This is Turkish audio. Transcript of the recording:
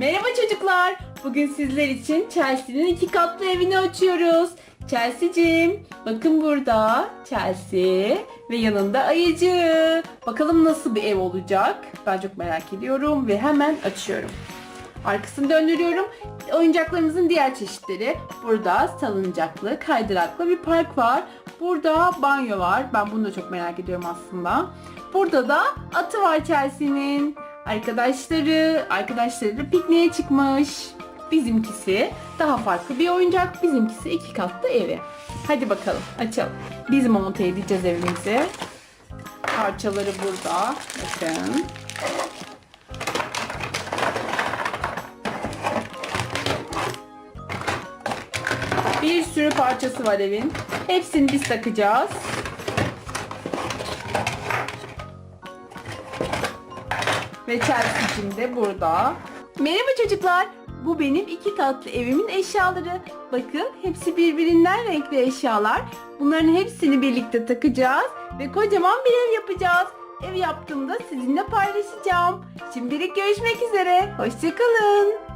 Merhaba çocuklar. Bugün sizler için Chelsea'nin iki katlı evini açıyoruz. Chelsea'cim, bakın burada Chelsea ve yanında ayıcı. Bakalım nasıl bir ev olacak? Ben çok merak ediyorum ve hemen açıyorum. Arkasını döndürüyorum. Oyuncaklarımızın diğer çeşitleri. Burada salıncaklı, kaydıraklı bir park var. Burada banyo var. Ben bunu da çok merak ediyorum aslında. Burada da atı var Chelsea'nin. Arkadaşları, arkadaşları pikniğe çıkmış. Bizimkisi daha farklı bir oyuncak. Bizimkisi iki katlı evi. Hadi bakalım açalım. Biz monte edeceğiz evimizi. Parçaları burada. Bakın. Bir sürü parçası var evin. Hepsini biz takacağız. Ve Chelsea'cim de burada. Merhaba çocuklar. Bu benim iki katlı evimin eşyaları. Bakın hepsi birbirinden renkli eşyalar. Bunların hepsini birlikte takacağız ve kocaman bir ev yapacağız. Ev yaptığımda sizinle paylaşacağım. Şimdilik görüşmek üzere. Hoşçakalın.